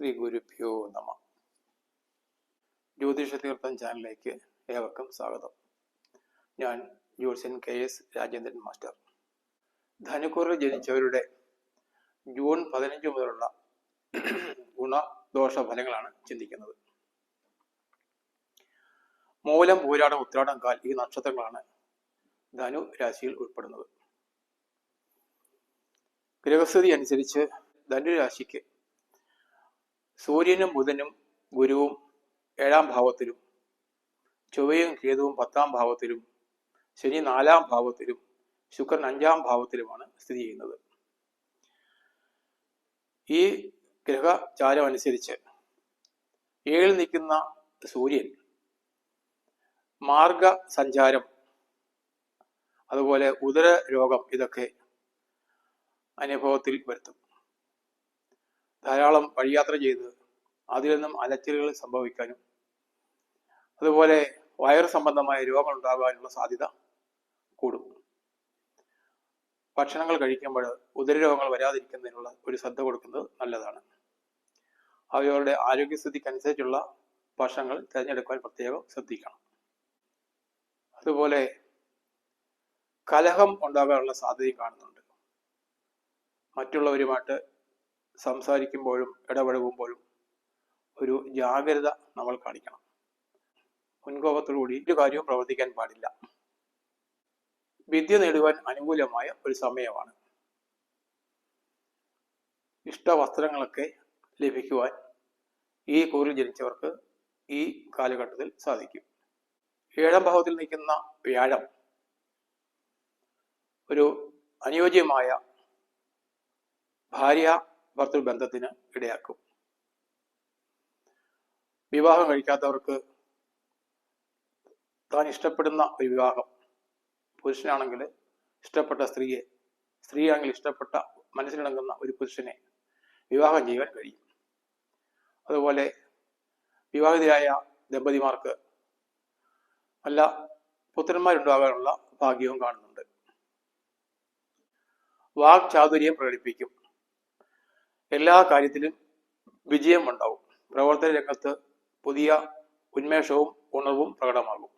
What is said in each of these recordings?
ശ്രീ ഗുരുഭ്യോ നമ. ജ്യോതിഷ തീർത്ഥം ചാനലിലേക്ക് ഏവർക്കും സ്വാഗതം. ഞാൻ ജ്യോത്സ്യൻ കെ എസ് രാജേന്ദ്രൻ മാസ്റ്റർ. ധനുക്കൂറിൽ ജനിച്ചവരുടെ ജൂൺ പതിനഞ്ച് മുതലുള്ള ഗുണദോഷ ഫലങ്ങളാണ് ചിന്തിക്കുന്നത്. മൂലം പൂരാടം ഉത്രാടം കാൽ ഈ നക്ഷത്രങ്ങളാണ് ധനു രാശിയിൽ ഉൾപ്പെടുന്നത്. ഗ്രഹസ്ഥിതി അനുസരിച്ച് ധനുരാശിക്ക് സൂര്യനും ബുധനും ഗുരുവും ഏഴാം ഭാവത്തിലും ചൊവ്വയും കേതുവും പത്താം ഭാവത്തിലും ശനി നാലാം ഭാവത്തിലും ശുക്രൻ അഞ്ചാം ഭാവത്തിലുമാണ് സ്ഥിതി ചെയ്യുന്നത്. ഈ ഗ്രഹചാരം അനുസരിച്ച് ഏഴിൽ നിൽക്കുന്ന സൂര്യൻ മാർഗ സഞ്ചാരം അതുപോലെ ഉദര രോഗം ഇതൊക്കെ അനുഭവത്തിൽ വരുത്തും. ധാരാളം വഴിയാത്ര ചെയ്ത് അതിൽ നിന്നും അലച്ചിലുകൾ സംഭവിക്കാനും അതുപോലെ വയറ് സംബന്ധമായ രോഗങ്ങൾ ഉണ്ടാകാനുള്ള സാധ്യത കൂടും. ഭക്ഷണങ്ങൾ കഴിക്കുമ്പോൾ ഉദരരോഗങ്ങൾ വരാതിരിക്കുന്നതിനുള്ള ഒരു ശ്രദ്ധ കൊടുക്കുന്നത് നല്ലതാണ്. അവയവരുടെ ആരോഗ്യസ്ഥിതിക്കനുസരിച്ചുള്ള ഭക്ഷണങ്ങൾ തിരഞ്ഞെടുക്കാൻ പ്രത്യേകം ശ്രദ്ധിക്കണം. അതുപോലെ കലഹം ഉണ്ടാകാനുള്ള സാധ്യതയും കാണുന്നുണ്ട്. മറ്റുള്ളവരുമായിട്ട് സംസാരിക്കുമ്പോഴും ഇടപഴകുമ്പോഴും ഒരു ജാഗ്രത നമ്മൾ കാണിക്കണം. മുൻകോപത്തോടുകൂടി ഒരു കാര്യവും പ്രവർത്തിക്കാൻ പാടില്ല. വിദ്യ നേടുവാൻ അനുകൂലമായ ഒരു സമയമാണ്. ഇഷ്ട വസ്ത്രങ്ങളൊക്കെ ലഭിക്കുവാൻ ഈ കൂറിൽ ജനിച്ചവർക്ക് ഈ കാലഘട്ടത്തിൽ സാധിക്കും. ഏഴാം ഭാവത്തിൽ നിൽക്കുന്ന വ്യാഴം ഒരു അനുയോജ്യമായ ഭാര്യ ഭർത്തൃ ബന്ധത്തിന് ഇടയാക്കും. വിവാഹം കഴിക്കാത്തവർക്ക് താൻ ഇഷ്ടപ്പെടുന്ന ഒരു വിവാഹം. പുരുഷനാണെങ്കിൽ ഇഷ്ടപ്പെട്ട സ്ത്രീയെ സ്ത്രീയാണെങ്കിൽ ഇഷ്ടപ്പെട്ട മനസ്സിലിണങ്ങുന്ന ഒരു പുരുഷനെ വിവാഹം ചെയ്യാൻ കഴിയും. അതുപോലെ വിവാഹിതരായ ദമ്പതിമാർക്ക് നല്ല പുത്രന്മാരുണ്ടാകാനുള്ള ഭാഗ്യവും കാണുന്നുണ്ട്. വാക് ചാതുര്യം പ്രകടിപ്പിക്കും. എല്ലാ കാര്യത്തിലും വിജയം ഉണ്ടാവും പ്രവർത്തന രംഗത്ത് പുതിയ ഉന്മേഷവും ഉണർവും പ്രകടമാകും.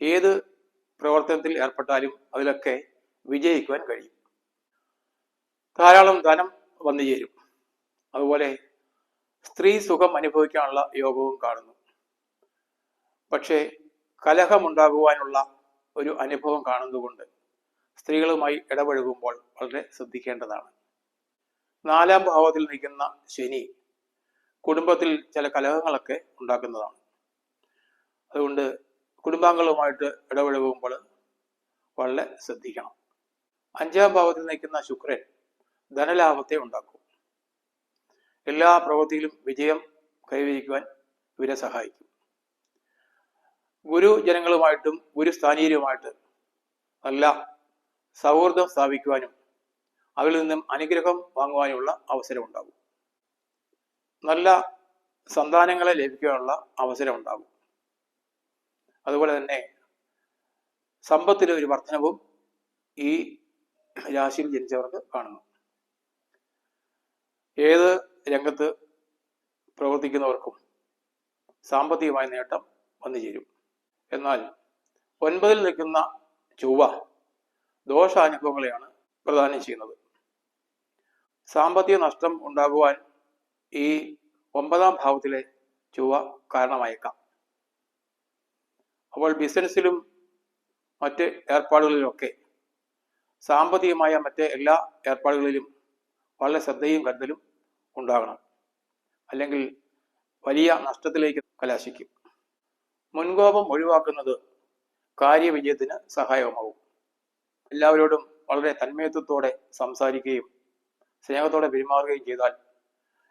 ഏത് പ്രവർത്തനത്തിൽ ഏർപ്പെട്ടാലും അതിലൊക്കെ വിജയിക്കുവാൻ കഴിയും. ധാരാളം ധനം വന്നു ചേരും. അതുപോലെ സ്ത്രീ സുഖം അനുഭവിക്കാനുള്ള യോഗവും കാണുന്നു. പക്ഷേ കലഹമുണ്ടാകുവാനുള്ള ഒരു അനുഭവം കാണുന്നതുകൊണ്ട് സ്ത്രീകളുമായി ഇടപഴകുമ്പോൾ വളരെ ശ്രദ്ധിക്കേണ്ടതാണ്. നാലാം ഭാവത്തിൽ നിൽക്കുന്ന ശനി കുടുംബത്തിൽ ചില കലഹങ്ങളൊക്കെ ഉണ്ടാക്കുന്നതാണ്. അതുകൊണ്ട് കുടുംബാംഗങ്ങളുമായിട്ട് ഇടപഴകുമ്പോൾ വളരെ ശ്രദ്ധിക്കണം. അഞ്ചാം ഭാവത്തിൽ നിൽക്കുന്ന ശുക്രൻ ധനലാഭത്തെ ഉണ്ടാക്കും. എല്ലാ പ്രവൃത്തിയിലും വിജയം കൈവരിക്കുവാൻ ഇവരെ സഹായിക്കും. ഗുരു ജനങ്ങളുമായിട്ടും ഗുരുസ്ഥാനീയരുമായിട്ട് നല്ല സൗഹൃദം സ്ഥാപിക്കുവാനും അവരിൽ നിന്നും അനുഗ്രഹം വാങ്ങുവാനുള്ള അവസരം ഉണ്ടാകും നല്ല സന്താനങ്ങളെ ലഭിക്കാനുള്ള അവസരം ഉണ്ടാകും അതുപോലെ തന്നെ സമ്പത്തിലെ ഒരു വർധനവും ഈ രാശിയിൽ ജനിച്ചവർക്ക് കാണുന്നു. ഏത് രംഗത്ത് പ്രവർത്തിക്കുന്നവർക്കും സാമ്പത്തികമായ നേട്ടം വന്നു ചേരും. എന്നാൽ ഒൻപതിൽ നിൽക്കുന്ന ചൊവ്വ ദോഷാനുഭവങ്ങളെയാണ് പ്രദാനം ചെയ്യുന്നത്. സാമ്പത്തിക നഷ്ടം ഉണ്ടാകുവാൻ ഈ ഒമ്പതാം ഭാവത്തിലെ ചൊവ്വ കാരണമായേക്കാം. അപ്പോൾ ബിസിനസ്സിലും മറ്റ് ഏർപ്പാടുകളിലുമൊക്കെ സാമ്പത്തികമായ മറ്റ് എല്ലാ ഏർപ്പാടുകളിലും വളരെ ശ്രദ്ധയും കരുതലും ഉണ്ടാകണം. അല്ലെങ്കിൽ വലിയ നഷ്ടത്തിലേക്ക് കലാശിക്കും. മുൻകോപം ഒഴിവാക്കുന്നത് കാര്യവിജയത്തിന് സഹായകമാവും. എല്ലാവരോടും വളരെ തന്മയത്വത്തോടെ സംസാരിക്കുകയും സ്നേഹത്തോടെ പെരുമാറുകയും ചെയ്താൽ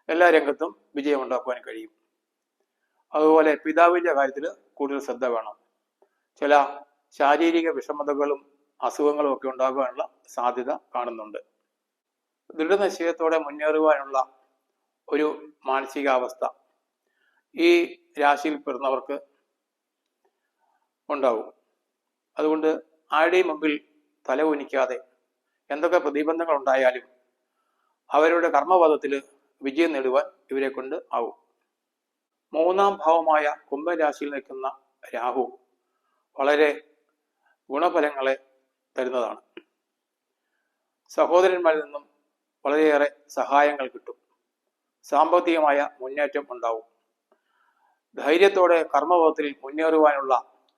എല്ലാ രംഗത്തും വിജയമുണ്ടാക്കുവാൻ കഴിയും. അതുപോലെ പിതാവിന്റെ കാര്യത്തിൽ കൂടുതൽ ശ്രദ്ധ വേണം. ചില ശാരീരിക വിഷമതകളും അസുഖങ്ങളും ഒക്കെ ഉണ്ടാകാനുള്ള സാധ്യത കാണുന്നുണ്ട്. ദൃഢനിശ്ചയത്തോടെ മുന്നേറുവാനുള്ള ഒരു മാനസികാവസ്ഥ ഈ രാശിയിൽ പെടുന്നവർക്ക് ഉണ്ടാവും. അതുകൊണ്ട് ആരുടെയും മുമ്പിൽ തല ഉനിക്കാതെ എന്തൊക്കെ പ്രതിബന്ധങ്ങൾ ഉണ്ടായാലും അവരുടെ കർമ്മപഥത്തിൽ വിജയം നേടുവാൻ ഇവരെ കൊണ്ട് ആവും. മൂന്നാം ഭാവമായ കുംഭരാശിയിൽ നിൽക്കുന്ന രാഹു വളരെ ഗുണഫലങ്ങളെ തരുന്നതാണ്. സഹോദരന്മാരിൽ നിന്നും വളരെയേറെ സഹായങ്ങൾ കിട്ടും. സാമ്പത്തികമായ മുന്നേറ്റം ഉണ്ടാവും. ധൈര്യത്തോടെ കർമ്മപഥത്തിൽ മുന്നേറുവാനുള്ള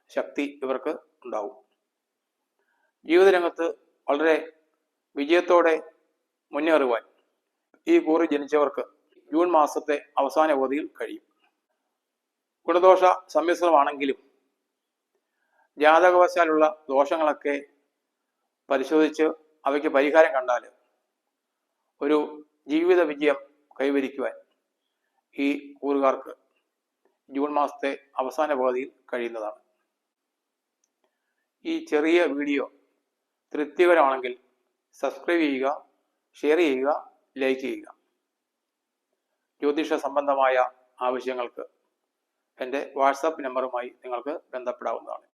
ശക്തി ഇവർക്ക് ഉണ്ടാവും. ജീവിതരംഗത്ത് വളരെ വിജയത്തോടെ മുന്നേറുവാൻ ഈ കൂറി ജനിച്ചവർക്ക് ജൂൺ മാസത്തെ അവസാന അവധിയിൽ കഴിയും. ഗുണദോഷ സമ്മിശ്രമാണെങ്കിലും ജാതകവശാലുള്ള ദോഷങ്ങളൊക്കെ പരിശോധിച്ച് അവയ്ക്ക് പരിഹാരം കണ്ടാൽ ഒരു ജീവിത വിജയം കൈവരിക്കുവാൻ ഈ കൂറുകാർക്ക് ജൂൺ മാസത്തെ അവസാന പകുതിയിൽ കഴിയുന്നതാണ്. ഈ ചെറിയ വീഡിയോ തൃപ്തികരമാണെങ്കിൽ സബ്സ്ക്രൈബ് ചെയ്യുക ഷെയർ ചെയ്യുക ലൈക്ക് ചെയ്യുക ജ്യോതിഷ സംബന്ധമായ ആവശ്യങ്ങൾക്ക് എന്റെ വാട്സാപ്പ് നമ്പറുമായി നിങ്ങൾക്ക് ബന്ധപ്പെടാവുന്നതാണ്.